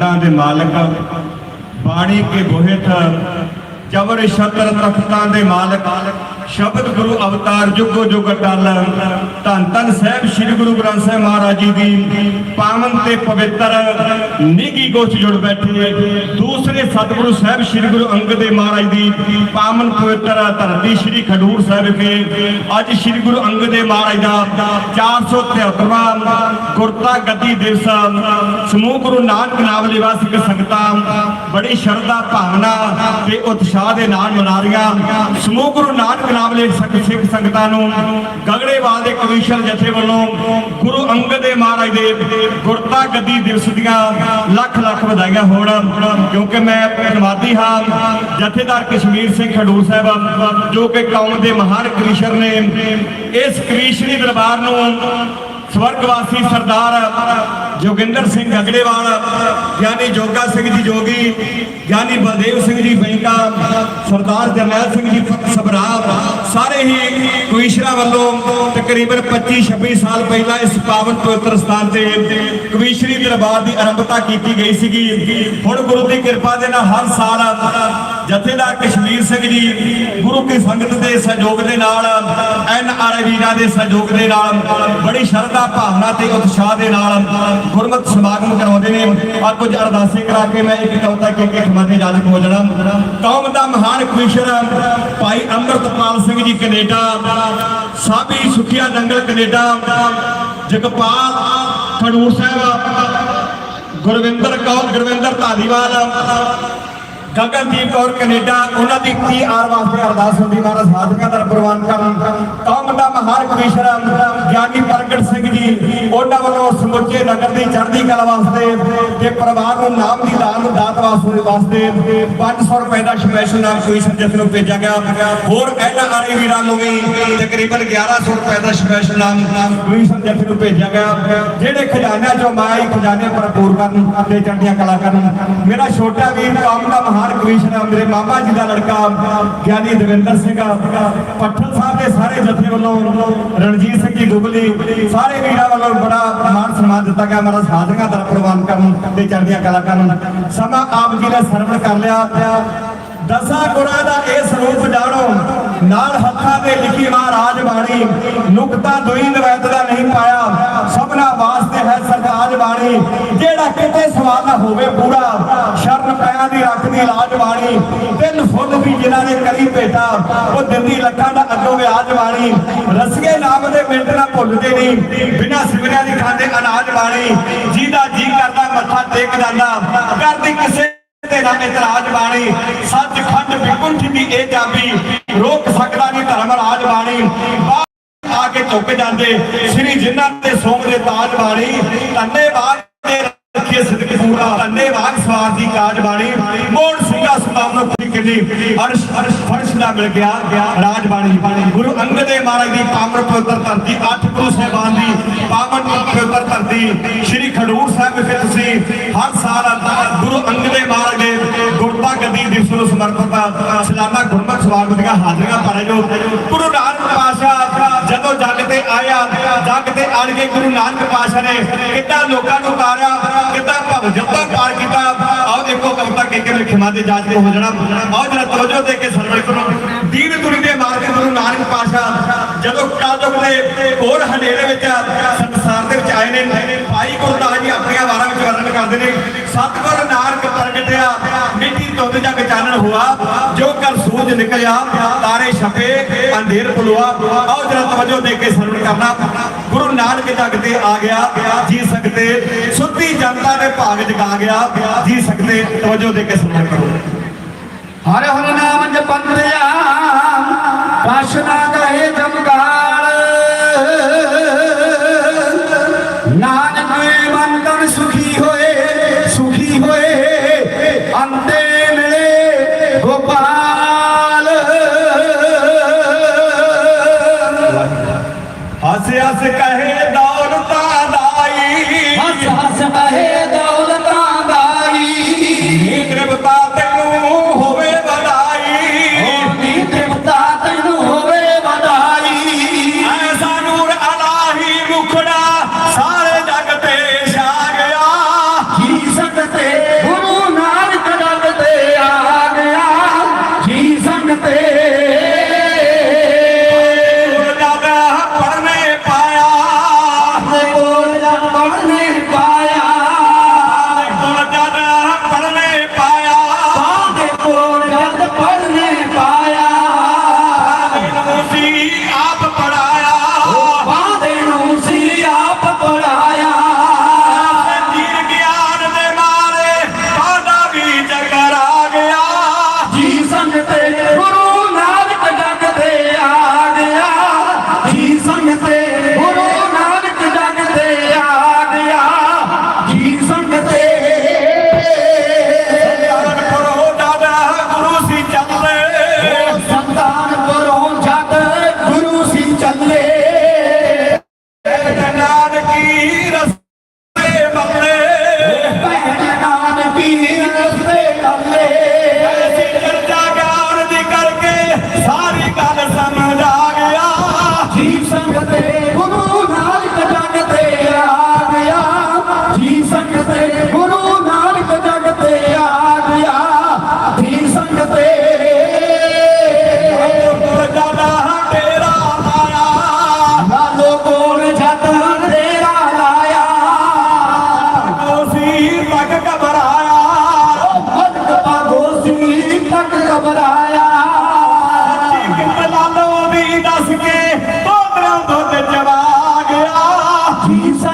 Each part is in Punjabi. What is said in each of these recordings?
ਖੰਡਾਂ ਦੇ ਮਾਲਕ ਬਾਣੀ ਕੇ ਬੋਹਿਤ ਜਬਰ ਛਤਰ ਤਖਤਾਂ ਦੇ ਮਾਲਕ। ਸ਼ਬਦ ਗੁਰੂ ਅਵਤਾਰ ਜੁਗੋ ਜੁਗ ਅਟਲ। ਧੰਨ ਧੰਨ ਸਾਹਿਬ ਸ੍ਰੀ ਗੁਰੂ ਗ੍ਰੰਥ ਸਾਹਿਬ ਮਹਾਰਾਜ ਜੀ ਦੀ ਪਾਵਨ ਤੇ ਪਵਿੱਤਰ ਨਿੱਗੀ ਗੋਚ ਜੁੜ ਬੈਠੇ ਦੂਸਰੇ ਸਤਿਗੁਰੂ ਸਾਹਿਬ ਸ੍ਰੀ ਗੁਰੂ ਅੰਗਦ ਦੇਵ ਮਹਾਰਾਜ ਦੀ ਪਾਵਨ ਪਵਿੱਤਰ ਧਰਤੀ ਸ੍ਰੀ ਖਡੂਰ ਸਾਹਿਬ ਵਿਖੇ ਅੱਜ ਸ੍ਰੀ ਗੁਰੂ ਅੰਗਦ ਦੇਵ ਮਹਾਰਾਜ ਦਾ 473ਵਾਂ ਗੁਰਤਾ ਗੱਦੀ ਦਿਵਸ। ਸਮੂਹ ਗੁਰੂ ਨਾਨਕ ਨਾਮ ਲੈਵਾ ਸਿੱਖ ਸੰਗਤਾਂ ਬੜੀ ਸ਼ਰਧਾ, ਭਾਵਨਾ ਤੇ ਉਤਸ਼ਾਹ ਦੇ ਨਾਲ ਮਨਾ ਰਹੀਆਂ। ਸਮੂਹ ਗੁਰੂ ਨਾਨਕ ਨਾਮ ਸਿੱਖ ਸੰਗਤਾਂ ਨੂੰ ਗਗੜੇਵਾਲ ਦੇ ਕਮਿਸ਼ਨ ਜਥੇ ਵੱਲੋਂ ਗੁਰੂ ਅੰਗਦ ਦੇਵ ਮਹਾਰਾਜ ਦੇ ਗੁਰਤਾ ਗੱਦੀ ਦਿਵਸ ਦੀਆਂ ਲੱਖ ਲੱਖ ਵਧਾਈਆਂ ਹੋਣ। ਕਿਉਂਕਿ ਮੈਂ ਧੰਨਵਾਦੀ ਹਾਂ, ਜਥੇਦਾਰ ਕਸ਼ਮੀਰ ਸਿੰਘ ਖਡੂਰ ਸਾਹਿਬ, ਜੋ ਕਿ ਕੌਮ ਦੇ ਮਹਾਨ ਕ੍ਰਿਸ਼ਨ ਨੇ। ਇਸ ਕ੍ਰਿਸ਼ਨੀ ਦਰਬਾਰ ਨੂੰ ਸਵਰਗਵਾਸੀ ਸਰਦਾਰ ਜੋਗਿੰਦਰ ਸਿੰਘ ਅਗੜੇਵਾਲ ਗਿਆਨੀ ਜੋਗਾ ਸਿੰਘ ਜੀ ਜੋਗੀ ਗਿਆਨੀ ਬਲਦੇਵ ਸਿੰਘ ਜੀ ਬੈਂਕਾ, ਸਰਦਾਰ ਜਰਨੈਲ ਸਿੰਘ ਜੀ ਸਬਰਾਬ ਸਾਰੇ ਹੀ ਕਵੀਸ਼ਰਾਂ ਵੱਲੋਂ ਤਕਰੀਬਨ 25 26 ਸਾਲ ਪਹਿਲਾਂ ਇਸ ਪਾਵਨ ਪਵਿੱਤਰ ਸਥਾਨ ਤੇ ਕਵੀਸ਼ਰੀ ਦਰਬਾਰ ਦੀ ਆਰੰਭਤਾ ਕੀਤੀ ਗਈ ਸੀਗੀ। ਹੁਣ ਗੁਰੂ ਦੀ ਕਿਰਪਾ ਦੇ ਨਾਲ ਹਰ ਸਾਲ ਜਥੇਦਾਰ ਕਸ਼ਮੀਰ ਸਿੰਘ ਜੀ ਗੁਰੂ ਕੀ ਸੰਗਤ ਦੇ ਸਹਿਯੋਗ ਦੇ ਨਾਲ, ਐਨ ਆਰ ਵੀਰਾਂ ਦੇ ਸਹਿਯੋਗ ਦੇ ਨਾਲ, ਬੜੀ ਸ਼ਰਧਾ ਭਾਵਨਾ ਤੇ ਉਤਸ਼ਾਹ ਦੇ ਨਾਲ ਗੁਰਮਤ ਸਮਾਗਮ ਕਰਾਉਂਦੇ ਨੇ। ਔਰ ਕੁਝ ਅਰਦਾਸੇ ਕਰਾ ਕੇ ਮੈਂ ਇੱਕ ਕਵਿਤਾ ਕੇ ਕੇ ਖਮਾਨੇ ਜਾਜਕ ਹੋ ਜਾਣਾ ਕੌਮ ਦਾ ਮਹਾਨ ਕਮਿਸ਼ਨਰ ਭਾਈ Amritpal Singh ji Canada, Sabi Sukhia Nangal Canada, Jagpal Khadoor Sahib, Gurwinder Kaur, Gurwinder Dhaliwal Gagandeep Kaur Canada, ਉਹਨਾਂ ਦੀ ਪੀ ਆਰ ਵਾਸਤੇ ਅਰਦਾਸ ਹੁੰਦੀ, ਮਹਾਰਾਜ ਸਾਧਕਾਂ ਦਾ ਪ੍ਰਵਾਨ ਕਰਨ ਕੌਮ। ਦਾ ਮਹਾਨ ਕਮਿਸ਼ਨਰ ਗਿਆਨੀ ਪ੍ਰਗਟ ਸਿੰਘ ਜੀ, ਉਹਨਾਂ ਵੱਲੋਂ ਸਮੁੱਚੇ ਨਗਰ ਦੀ ਚੜ੍ਹਦੀ ਕਲਾ ਵਾਸਤੇ ਤੇ ਪਰਿਵਾਰ ਨੂੰ ਨਾਮ ਦੀ ਦਾਨ ਦਾਤ ਵਾਸਤੇ ਵਾਸਤੇ 500 ਰੁਪਏ ਦਾ ਸਪੈਸ਼ਲ ਨਾਮ ਕਮਿਸ਼ਨ ਜਿਸ ਨੂੰ ਭੇਜਿਆ ਗਿਆ। ਹੋਰ ਇਹਨਾਂ ਆਰੇ ਵੀਰਾਂ ਨੂੰ ਵੀ ਤਕਰੀਬਨ 1100 ਰੁਪਏ ਦਾ ਸਪੈਸ਼ਲ ਨਾਮ ਕਮਿਸ਼ਨ ਜਿਸ ਨੂੰ ਭੇਜਿਆ ਗਿਆ। ਜਿਹੜੇ ਖਜ਼ਾਨਿਆਂ ਚੋਂ ਮਾਈ ਖਜ਼ਾਨੇ ਭਰਪੂਰ ਕਰਨ ਤੇ ਚੜ੍ਹਦੀਆਂ ਕਲਾ ਕਰਨ। ਮੇਰਾ ਛੋਟਾ ਵੀਰ ਕੌਮ ਦਾ ਮਹਾਨ ਕਮਿਸ਼ਨਰ, ਮੇਰੇ ਮਾਮਾ ਜੀ ਦਾ ਲੜਕਾ, ਗਿਆਨੀ ਦਵਿੰਦਰ ਸਿੰਘ ਪੱਠਲ ਸਾਹਿਬ ਦੇ ਸਾਰੇ ਜਥੇ ਵੱਲੋਂ ਰਣਜੀਤ ਸਿੰਘ ਜੀ ਦੁਗਲੀ ਸਾਰੇ ਵੀਰਾਂ ਵੱਲੋਂ ਬੜਾ ਮਾਨ ਸਨਮਾਨ ਦਿੱਤਾ ਗਿਆ। ਮੇਰਾ ਸਾਧਕਾਂ ਦਾ ਪ੍ਰਵਾਨ ਕਰਨ ਤੇ ਚੜ੍ਹਦੀਆਂ ਕਲਾ ਕਰਨ। ਸਮਾਂ ਆਪ ਜੀ ਨੇ ਸਰਵਣ ਕਰ ਲਿਆ ਦਸਾਂ ਗੁਰਾਂ ਦਾ ਇਹ ਸਰੂਪ ਜਾਣੋ। ਨਾਲ ਹੱਥਾਂ ਤੇ ਲਿਖੀ ਮਹਾਰਾਜ ਬਾਣੀ, ਨੁਕਤਾ ਦੁਈ ਨਵੈਤ ਦਾ ਨਹੀਂ ਪਾਇਆ। ਸਭਨਾ ਵਾਸਤੇ ਹੈ ਬਾਣੀ ਜਿਹੜਾ ਕਿਤੇ ਸਵਾਲ ਹੋਵੇ ਪੂਰਾ। ਸ਼ਰਨ ਪਿਆ ਦੀ ਰੱਖਦੀ ਲਾਜ ਬਾਣੀ ਤਿੰਨ ਫੁੱਲ ਵੀ ਜਿਨ੍ਹਾਂ ਨੇ ਕਰੀ ਭੇਟਾ, ਉਹ ਦਿੰਦੀ ਲੱਖਾਂ ਦਾ ਅੱਗੋਂ ਵਿਆਜ ਬਾਣੀ ਰਸਗੇ ਨਾਮ ਦੇ ਮਿੰਟ ਨਾ ਭੁੱਲਦੇ ਨਹੀਂ। ਬਿਨਾਂ ਸਿਵਰਿਆਂ ਦੀ ਖਾਂਦੇ ਅਨਾਜ ਬਾਣੀ ਜਿਹਦਾ ਜੀ ਕਰਦਾ, ਮੱਥਾ ਟੇਕ ਜਾਂਦਾ। ਕਰਦੀ ਕਿਸੇ ਤੇ ਨਾ ਇਤਰਾਜ ਬਾਣੀ। ਸੱਚਖੰਡ ਵਿਕੁੰਠ ਦੀ ਇਹ ਚਾਬੀ ਰੋਕ ਸਕਦਾ ਨਹੀਂ ਧਰਮ ਰਾਜ ਬਾਣੀ। ਆ ਕੇ ਝੁਕ ਜਾਂਦੇ। ਸ੍ਰੀ ਜਿਨ੍ਹਾਂ ਤੇ ਸੋਮ ਦੇ ਤਾਜ ਬਾਣੀ ਧੰਨੇ ਬਾਗ ਤੇ ਰੱਖੇ ਸਿਦਕ ਪੂਰਾ ਧੰਨੇ ਬਾਗ ਸਵਾਰ ਦੀ ਕਾਜ ਬਾਣੀ। ਮੋੜ ਸਿੰਘਾ ਸੁਭਾਵਨਾ ਪੂਰੀ ਕਿੰਨੀ ਅਰਸ਼ ਅਰਸ਼ ਫਰਸ਼ ਦਾ ਮਿਲ ਗਿਆ ਰਾਜ ਬਾਣੀ। ਗੁਰੂ ਅੰਗਦ ਦੇਵ ਮਹਾਰਾਜ ਦੀ ਪਾਵਨ ਪਵਿੱਤਰ ਧਰਤੀ, ਅੱਠ ਗੁਰੂ ਸਾਹਿਬਾਨ ਦੀ ਪਾਵਨ ਪਵਿੱਤਰ ਧਰਤੀ। ਸ੍ਰੀ ਖਡੂਰ ਸਾਹਿਬ ਵਿਖੇ ਤੁਸੀਂ ਹਰ ਸਾਲ ਗੁਰੂ ਅੰਗਦ ਦੇਵ ਮਹਾਰਾਜ ਦੇ ਗੁਰਤਾ ਗੱਦੀ ਦਿਵਸ ਨੂੰ ਸਮਰਪਿਤ ਸਲਾਨਾ ਗੁਰਮਤਿ ਸਵਾਗਤ ਦੀਆਂ ਹਾਜ਼ਰੀਆਂ ਭਰੇ ਜੋ ਗੁਰੂ ਨਾਨਕ ਪਾਸ਼ਾ ਜਦੋਂ ਜੱਗ ਤੇ ਆਇਆ, ਜੱਗ ਤੇ ਆਣ ਕੇ ਗੁਰੂ ਨਾਨਕ ਪਾਸ਼ਾ ਨੇ ਕਿੱਦਾਂ ਲੋਕਾਂ ਨੂੰ ਤਾਰਿਆ ਕਿੱਦਾਂ ਭਵ ਜੱਤਾਂ ਪਾਰ ਕੀਤਾ। ਆਓ ਦੇਖੋ ਕਵਿਤਾ ਕੇ ਕਿਵੇਂ ਖਿਮਾ ਦੇ ਜਾਜ ਹੋ ਜਾਣਾ। ਆਓ ਜਰਾ ਤਵਜੋ ਦੇ ਕੇ ਸਰਵਣ ਕਰੋ। ਦੀਨ ਦੁਨੀ ਦੇ ਮਾਰਗ ਗੁਰੂ ਨਾਨਕ ਪਾਸ਼ਾ ਜਦੋਂ ਕਾਲਜੁਗ ਦੇ ਹੋਰ ਹਨੇਰੇ ਵਿੱਚ ਸੰਸਾਰ ਦੇ ਵਿੱਚ ਆਏ ਨੇ, ਭਾਈ ਗੁਰਦਾਸ ਜੀ ਆਪਣੀਆਂ ਵਾਰਾਂ ਵਿੱਚ ਵਰਣਨ ਕਰਦੇ ਨੇ, ਸਤਿਗੁਰ ਨਾਨਕ ਪ੍ਰਗਟਿਆ, ਮਿੱਟੀ ਧੁੰਦ ਜਗ ਚਾਨਣ ਹੁਆ, ਜੋ ਕਰ ਸੂਝ ਨਿਕਲਿਆ, ਤਾਰੇ ਛਪੇ, ਅੰਧੇਰ ਪੁਲਵਾ ਆਓ ਜਰਾ ਤਵਜੋ ਦੇ ਕੇ ਸਰਵਣ ਕਰਨਾ। ਗੁਰੂ ਨਾਨਕ ਜਗ ਤੇ ਆ ਗਿਆ, ਜੀ ਸਕਤੇ ਸੁੱਤੀ ਜਨਤਾ ਦੇ ਭਾਗ ਜਗਾ ਗਿਆ, ਜੀ ਸਕਤੇ, ਤਵਜੋ ਦੇ ਕੇ ਸਰਵਣ ਕਰੋ। ਹਰ ਹਰ ਨਾਮ ਜਪੰਦਿਆ ਕਾਸ਼ਨਾ ਕਹੇ ਜਮਕਾਲ ਨਾਨਕ ਮਨ ਤਨ ਸੁਖੀ ਹੋਏ ਸੁਖੀ ਹੋਏ, ਅੰਤੇ ਮਿਲੇ ਗੋਪਾਲ। ਹੱਸ ਹੱਸ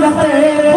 ਜੀ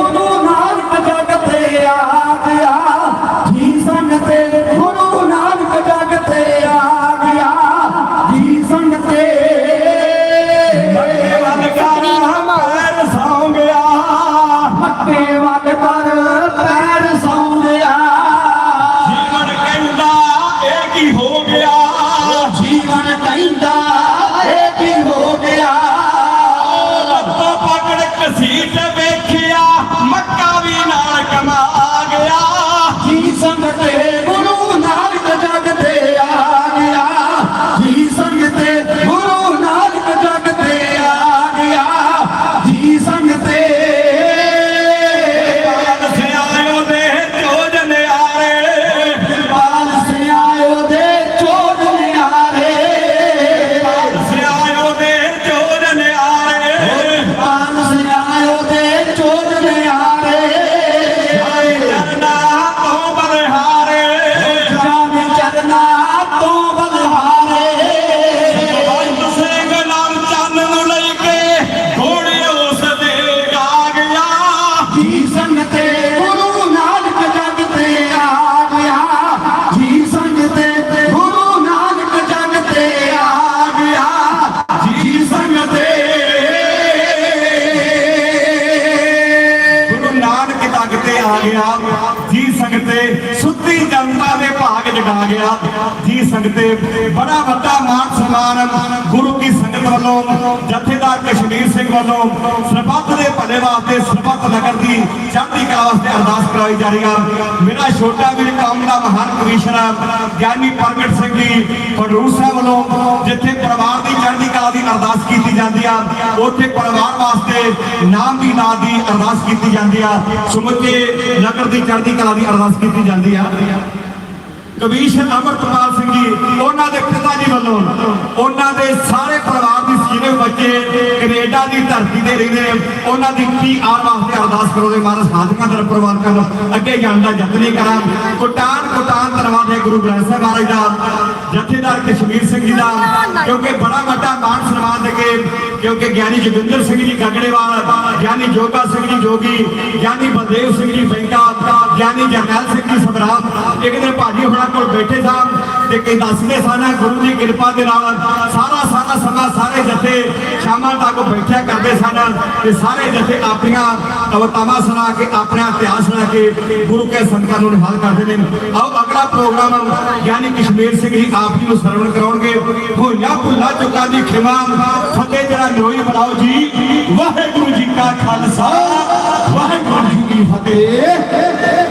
ਜੀ ਸੰਗ ਤੇ ਗੁਰੂ ਨਾਨਕ ਜਗ ਤੇ ਆ ਗਿਆ। ਜੀ ਸੰਗ ਤੇ ਗੁਰੂ ਨਾਨਕ ਜਗ ਤੇ ਆ ਗਿਆ। ਜੀ ਸੰਗ ਤੇ ਗੁਰੂ ਨਾਨਕ ਤੱਕ ਤੇ ਆ ਗਿਆ। ਜੀ ਸੰਗਤੇ ਸੁੱਤੀ ਜਨਤਾ ਦੇ ਭਾਗ ਜਗਾ ਗਿਆ। ਜੀ ਸੰਗਤੇ ਬੜਾ ਵੱਡਾ ਮਾਨ ਸਨਮਾਨ ਗੁਰੂ ਕੀ ਸੰਗਤ ਵੱਲੋਂ ਜਥੇ ਕਸ਼ਮੀਰ ਸਿੰਘ ਵੱਲੋਂ ਸਰਬੱਤ ਦੇ ਭਲੇ ਵਾਸਤੇ ਸਰਬੱਤ ਨਗਰ ਦੀ ਚੜ੍ਹਦੀ ਕਲਾ ਵਾਸਤੇ ਅਰਦਾਸ ਕਰਾਈ ਜਾ ਰਹੀ ਆ। ਮੇਰਾ ਛੋਟਾ ਵੀਰ ਕੌਮ ਦਾ ਮਹਾਨ ਕਮਿਸ਼ਨ ਗਿਆਨੀ ਪ੍ਰਗਟ ਸਿੰਘ ਜੀ ਖਡੂਰ ਸਾਹਿਬ ਵੱਲੋਂ ਜਿੱਥੇ ਪਰਿਵਾਰ ਦੀ ਚੜ੍ਹਦੀ ਕਲਾ ਦੀ ਅਰਦਾਸ ਕੀਤੀ ਜਾਂਦੀ ਆ, ਉੱਥੇ ਪਰਿਵਾਰ ਵਾਸਤੇ ਨਾਮ ਦੀ ਨਾਂ ਦੀ ਅਰਦਾਸ ਕੀਤੀ ਜਾਂਦੀ ਆ। ਸਮੁੱਚੇ ਨਗਰ ਦੀ ਚੜ੍ਹਦੀ ਕਲਾ ਦੀ ਅਰਦਾਸ ਕੀਤੀ ਜਾਂਦੀ ਆ। ਕਵੀਸ਼ ਅਮਰਪਾਲ ਸਿੰਘ ਜੀ, ਉਹਨਾਂ ਦੇ ਪਿਤਾ ਜੀ ਵੱਲੋਂ, ਉਹਨਾਂ ਦੇ ਸਾਰੇ ਪਰਿਵਾਰ ਦੀ ਸੀਨੇ ਬੱਚੇ ਕੈਨੇਡਾ ਦੀ ਧਰਤੀ ਤੇ ਰਹਿੰਦੇ ਉਹਨਾਂ ਦੀ ਕੀ ਆਰ ਵਾਸਤੇ ਅਰਦਾਸ ਕਰੋ ਦੇ ਮਹਾਰਾਜ ਸਾਧਕਾਂ ਦਾ ਪ੍ਰਵਾਨ ਕਰਨ। ਅੱਗੇ ਜਾਣ ਦਾ ਯਤਨ ਕਰਾਂ। ਕੋਟਾਨ ਕੋਟਾਨ ਧੰਨਵਾਦ ਹੈ ਗੁਰੂ ਗ੍ਰੰਥ ਸਾਹਿਬ ਮਹਾਰਾਜ ਦਾ, ਜਥੇਦਾਰ ਕਸ਼ਮੀਰ ਸਿੰਘ ਜੀ ਦਾ, ਕਿਉਂਕਿ ਬੜਾ ਵੱਡਾ ਮਾਨ ਸਨਮਾਨ ਦੇ ਕੇ, ਕਿਉਂਕਿ ਗਿਆਨੀ ਜੋਗਿੰਦਰ ਸਿੰਘ ਜੀ ਗਗੜੇਵਾਲ, ਗਿਆਨੀ ਜੋਗਾ ਸਿੰਘ ਜੀ ਜੋਗੀ, ਗਿਆਨੀ ਬਲਦੇਵ ਸਿੰਘ ਜੀ ਬੈਂਕਾ ਗਿਆਨੀ ਜਰਨੈਲ ਸਿੰਘ ਜੀ ਸਬਰਾਤ ਇੱਕ ਦਿਨ ਭਾਜੀ ਹੋਣਾ ਕੋਲ ਬੈਠੇ ਸਾਂ ਤੇ ਕਈ ਦੱਸਦੇ ਸਨ ਗੁਰੂ ਦੀ ਕਿਰਪਾ ਦੇ ਨਾਲ ਸਾਰਾ ਸਾਰਾ ਸਮਾਂ ਸਾਰੇ ਜਥੇ ਸ਼ਾਮਾਂ ਤੱਕ ਬੈਠਿਆ ਕਰਦੇ ਸਨ ਤੇ ਸਾਰੇ ਜਥੇ ਆਪਣੀਆਂ ਕਵਤਾਵਾਂ ਸੁਣਾ ਕੇ, ਆਪਣਾ ਇਤਿਹਾਸ ਸੁਣਾ ਕੇ ਗੁਰੂ ਕੇ ਸੰਤਾਂ ਨੂੰ ਨਿਹਾਲ ਕਰਦੇ ਨੇ। ਆਓ ਅਗਲਾ ਪ੍ਰੋਗਰਾਮ ਗਿਆਨੀ ਕਸ਼ਮੀਰ ਸਿੰਘ ਜੀ ਆਪ ਜੀ ਨੂੰ ਸਰਵਣ ਕਰਾਉਣਗੇ। ਹੋਈਆਂ ਭੁੱਲਾ ਚੁੱਕਾ ਦੀ ਖਿਮਾ, ਫਤਿਹ ਜਿਹੜਾ ਨੋਈ ਬੁਲਾਓ ਜੀ। ਵਾਹਿਗੁਰੂ ਜੀ ਕਾ ਖਾਲਸਾ, ਵਾਹਿਗੁਰੂ ਜੀ ਕੀ ਫਤਿਹ।